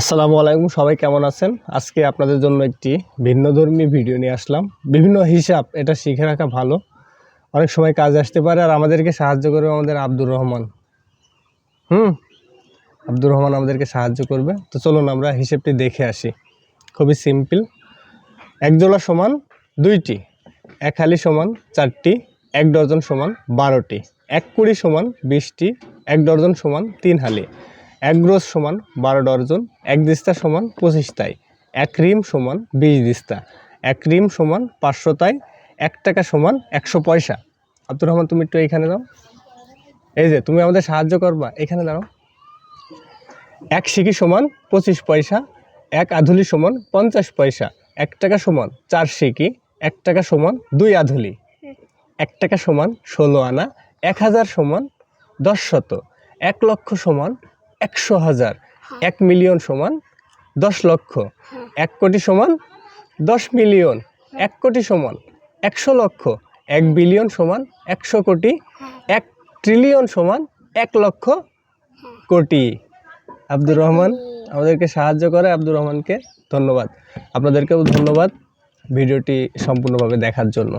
আসসালামু আলাইকুম, সবাই কেমন আছেন? আজকে আপনাদের জন্য একটি ভিন্নধর্মী ভিডিও নিয়ে আসলাম। বিভিন্ন হিসাব, এটা শিখে রাখা ভালো। অনেক সময় কাজে আসতে পারে আর আমাদেরকে সাহায্য করবে আমাদের আব্দুর রহমান। হুম? আব্দুর রহমান আমাদেরকে সাহায্য করবে। তো চলুন আমরা হিসেবটি দেখে আসি। খুবই সিম্পল। এক জোড়া সমান দুইটি, এক হালি সমান চারটি, এক ডজন সমান বারোটি, এক কুড়ি সমান বিশটি, এক ডজন সমান তিন হালি। এক গ্রোস সমান বারো ডর্জন, এক দিস্তা সমান পঁচিশ তাই। এক রিম সমান বিশ দিস্তা, এক রিম সমান পাঁচশো তাই, এক টাকা সমান একশো পয়সা। আব্দুর রহমান, তুমি একটু এইখানে দাও। এই যে, তুমি আমাদের সাহায্য করবা, এখানে দাঁড়াও। এক সিকি সমান পঁচিশ পয়সা, এক আধুলি সমান পঞ্চাশ পয়সা, এক টাকা সমান চার সিকি, এক টাকা সমান দুই আধুলি, এক টাকা সমান ষোলো আনা, এক হাজার সমান দশ শত, এক লক্ষ সমান একশো হাজার। এক মিলিয়ন সমান দশ লক্ষ। এক কোটি সমান দশ মিলিয়ন। এক কোটি সমান একশো লক্ষ। এক বিলিয়ন সমান একশো কোটি। এক ট্রিলিয়ন সমান এক লক্ষ কোটি। আব্দুর রহমান আমাদেরকে সাহায্য করে। আব্দুর রহমানকে ধন্যবাদ। আপনাদেরকেও ধন্যবাদ ভিডিওটি সম্পূর্ণভাবে দেখার জন্য।